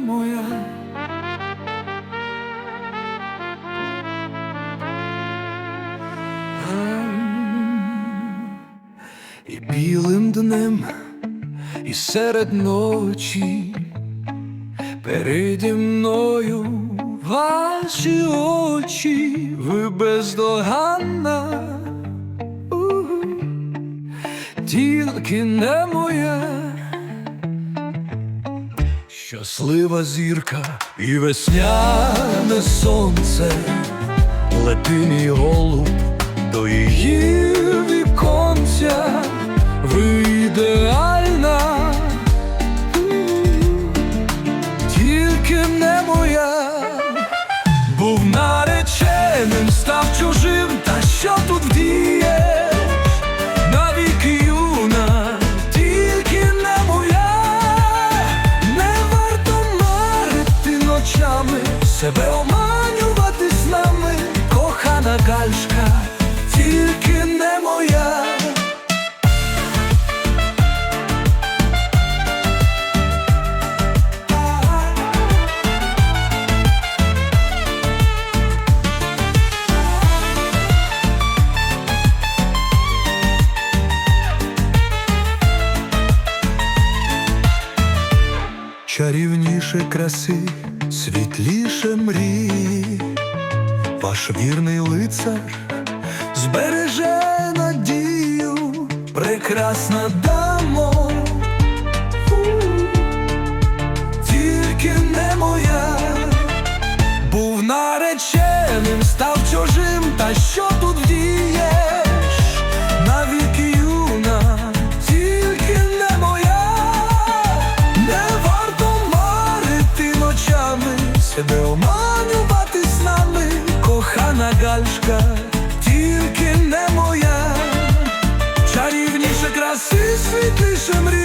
моя. І білим днем, і серед ночі переді мною ваші очі, ви бездоганна, тільки не моя. Щаслива зірка і весняне сонце, летині голуб до її себе. оманювати чарівніше краси, світліше мрії, ваш вірний лицар збереже надію, прекрасна дамо, тільки не. тебе оманювати з нами, кохана гальшка, тільки не моя, чарівніше краси світліше мрія